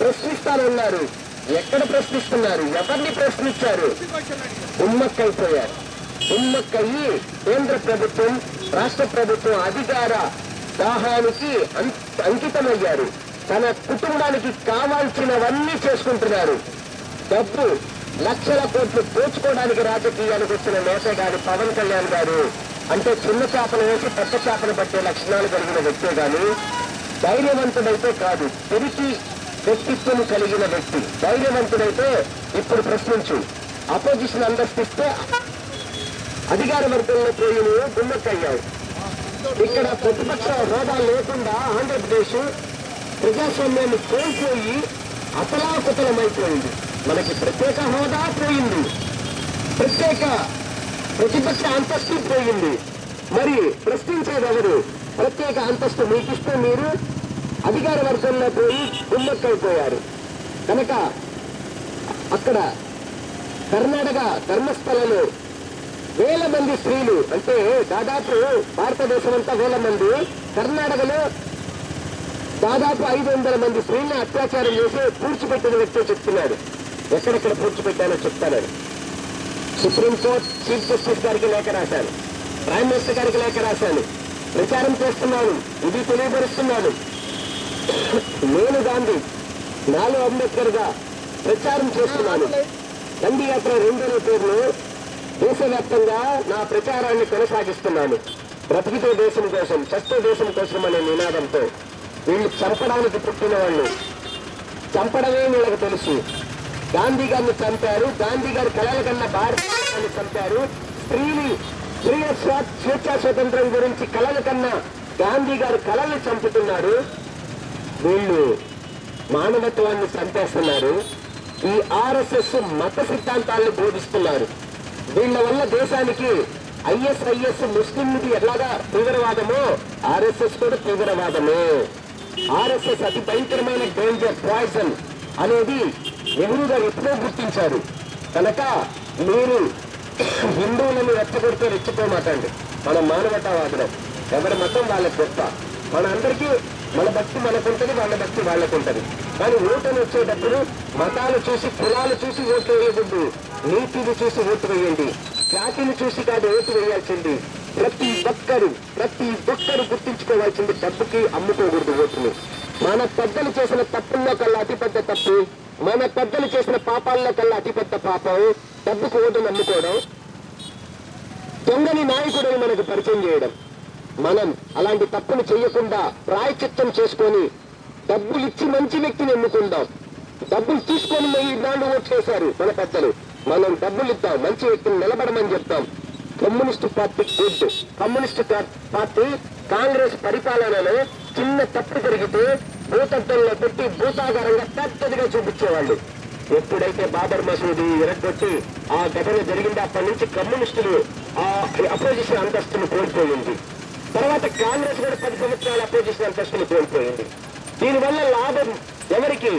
ప్రశ్నిస్తానన్నారు ఎక్కడ ప్రశ్నిస్తున్నారు? ఎవరిని ప్రశ్నించారు? ఉమ్మక్కైపోయారు ఉమ్మక్కయ్యి కేంద్ర ప్రభుత్వం రాష్ట్ర ప్రభుత్వం అధికార దాహానికి అంకితమయ్యారు. తన కుటుంబానికి కావాల్సినవన్నీ చేసుకుంటున్నారు. డబ్బు లక్షల కోట్లు దోచుకోవడానికి రాజకీయానికి వచ్చిన నేతగాడు పవన్ కళ్యాణ్ గారు. అంటే చిన్న చేపలు వేసి పెద్ద చేపలు పట్టే లక్షణాలు కలిగిన వ్యక్తే గాని ధైర్యవంతుడైతే కాదు. తిరిగి వ్యక్తిత్వం కలిగిన వ్యక్తి. ధైర్యవంతుడైతే ఇప్పుడు ప్రశ్నించు. అపోజిషన్ అంతస్తుస్తే అధికార వర్గంలో పోయి నువ్వు గుమ్మక్కయ్యావు ఇక్కడ ప్రతిపక్ష హోదా లేకుండా ఆంధ్రప్రదేశ్ ప్రజాస్వామ్యాన్ని కోల్పోయి అతలాకుతలమైపోయింది మనకి ప్రత్యేక హోదా పోయింది. ప్రత్యేక ప్రతిపక్ష అంతస్తు పోయింది. మరి ప్రశ్నించేదెవరు ప్రత్యేక అంతస్తు మీకిస్తే మీరు అధికార వర్గంలో పోయి గుమ్మక్కైపోయారు. కనుక అక్కడ కర్ణాటక ధర్మస్థలలో వేల మంది స్త్రీలు అంటే దాదాపు భారతదేశం అంతా వేల మంది కర్ణాటకలో దాదాపు ఐదు వందల మంది స్త్రీల్ని అత్యాచారం చేసి పూడ్చిపెట్టిన వ్యక్తి చెప్తున్నాడు. ఎక్కడెక్కడ పూడ్చిపెట్టానో చెప్తాను. సుప్రీంకోర్టు చీఫ్ జస్టిస్ గారికి లేఖ రాశాను. ప్రైమ్ మినిస్టర్ గారికి లేఖ రాశాను. ప్రచారం చేస్తున్నాను. ఇది తెలియపరుస్తున్నాను. నేను గాంధీ. నాలో అంబేద్కర్గా ప్రచారం చేస్తున్నాను. దండి యాత్ర రెండవ పేరును దేశవ్యాప్తంగా నా ప్రచారాన్ని కొనసాగిస్తున్నాను. బ్రతికితే దేశం కోసం చస్తే దేశం కోసం అనే నినాదంతో వీళ్ళు చంపడానికి పుట్టిన వాళ్ళు. చంపడమే వీళ్ళకి తెలుసు. గాంధీ గారిని చంపారు. గాంధీ గారి కళల కన్నా భారతదేశాన్ని చంపారు. స్త్రీని స్త్రీల స్వేచ్ఛా స్వతంత్రం గురించి కళల కన్నా గాంధీ గారి కళల్ని చంపుతున్నారు వీళ్ళు మానవత్వాన్ని చంపేస్తున్నారు. ఈ ఆర్ఎస్ఎస్ మత సిద్ధాంతాలను బోధిస్తున్నారు. వీళ్ళ వల్ల దేశానికి ఐఎస్ఐఎస్ ముస్లింది ఎలాగా తీవ్రవాదమో ఆర్ఎస్ఎస్ కూడా తీవ్రవాదమే. ఆర్ఎస్ఎస్ అతి భయంకరమైన డేంజర్ పాయిజన్ అనేది నెహ్రూ గారు ఎప్పుడో గుర్తించారు. కనుక మీరు హిందువులను రెచ్చగొడితే రెచ్చిపోమాటండి మన మానవతావాదులం. ఎవరి మతం వాళ్ళకి గొప్ప. మన అందరికీ మన భక్తి మనకుంటది వాళ్ళ భక్తి వాళ్ళకుంటది. కానీ ఓటని వచ్చేటప్పుడు మతాలు చూసి కులాలు చూసి ఓటు వేయకూడదు. నీతిని చూసి ఓటు వేయండి. జాతిని చూసి కాదు ఓటు వేయాల్సింది. ప్రతి ఒక్కరు ప్రతి ఒక్కరు గుర్తించుకోవాల్సింది డబ్బుకి అమ్ముకోకూడదు ఓటుని. మన పెద్దలు చేసిన తప్పుల్లో కల్లా అతిపెద్ద తప్పు. మన పెద్దలు చేసిన పాపాల్లో కల్లా అతిపెద్ద పాపం. డబ్బుకు ఓటు నమ్ముకోవడం దొంగని నాయకుడని మనకు పరిచయం చేయడం. మనం అలాంటి తప్పులు చేయకుండా ప్రాయచిత్తం చేసుకొని డబ్బులు ఇచ్చి మంచి వ్యక్తిని ఎన్నుకుందాం. డబ్బులు తీసుకొని మరి ఇన్నాళ్ళు ఓట్ చేశారు మన పెద్దలు. మనం డబ్బులు ఇద్దాం మంచి వ్యక్తిని నిలబడమని చెప్తాం. Communist party good. Communist party Congress పరిపాలనలో చిన్న తప్పు జరిగితే భూతద్దంలో పెట్టి భూతాగారంగా పెద్దదిగా చూపించేవాళ్ళు. ఎప్పుడైతే బాబర్ మసూది ఎరగొట్టి ఆ ఘటన జరిగిందో అప్పటి నుంచి కమ్యూనిస్టులు ఆ అపోజిషన్ అంతస్తును కోల్పోయింది. తర్వాత కాంగ్రెస్ కూడా పది సంవత్సరాల అపోజిషన్ అంతస్తులు కోల్పోయింది. దీనివల్ల లాభం ఎవరికి?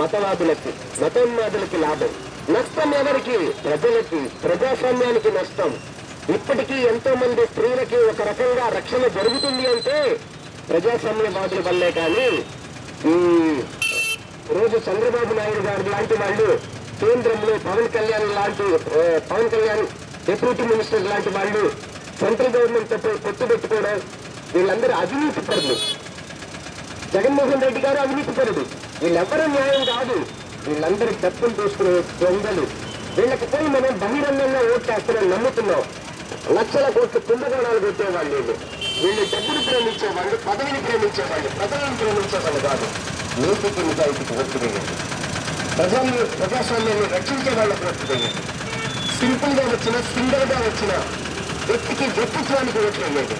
మతవాదులకి మతోన్మాదులకి లాభం. నష్టం ఎవరికి? ప్రజలకి ప్రజాస్వామ్యానికి నష్టం. ఇప్పటికీ ఎంతో మంది స్త్రీలకి ఒక రకంగా రక్షణ జరుగుతుంది అంటే ప్రజాస్వామ్యవాదుల వల్లే కానీ ఈ రోజు చంద్రబాబు నాయుడు గారు లాంటి వాళ్ళు కేంద్రంలో పవన్ కళ్యాణ్ లాంటి పవన్ కళ్యాణ్ డిప్యూటీ మినిస్టర్ లాంటి వాళ్ళు సెంట్రల్ గవర్నమెంట్తో పొత్తు పెట్టుకోవడం వీళ్ళందరూ అవినీతి పరులు. జగన్మోహన్ రెడ్డి గారు అవినీతి పరుడు. వీళ్ళెవ్వరూ న్యాయం కాదు. వీళ్ళందరూ డబ్బులు తీసుకునే దొంగలు. వీళ్ళకి పోయి మనం బహిరంగంగా ఓట్ చేస్తామని నమ్ముతున్నాం. లక్షల కోట్ల కుంభకోణాలు పెట్టేవాళ్ళు వీళ్ళు. వీళ్ళు డబ్బులు ప్రేమించేవాళ్ళు పదవిని ప్రేమించేవాళ్ళు ప్రజలను ప్రేమించేవాళ్ళు కాదు. నీతికి నిజాయితీకి ఓట్లు వేయండి ప్రజల్ని ప్రజాస్వామ్యాన్ని రక్షించే వాళ్ళకి ఓట్లు వేయండి సింపుల్గా వచ్చిన సింగల్గా వచ్చిన వ్యక్తికి వ్యక్తిత్వానికి ఓట్లు వేయండి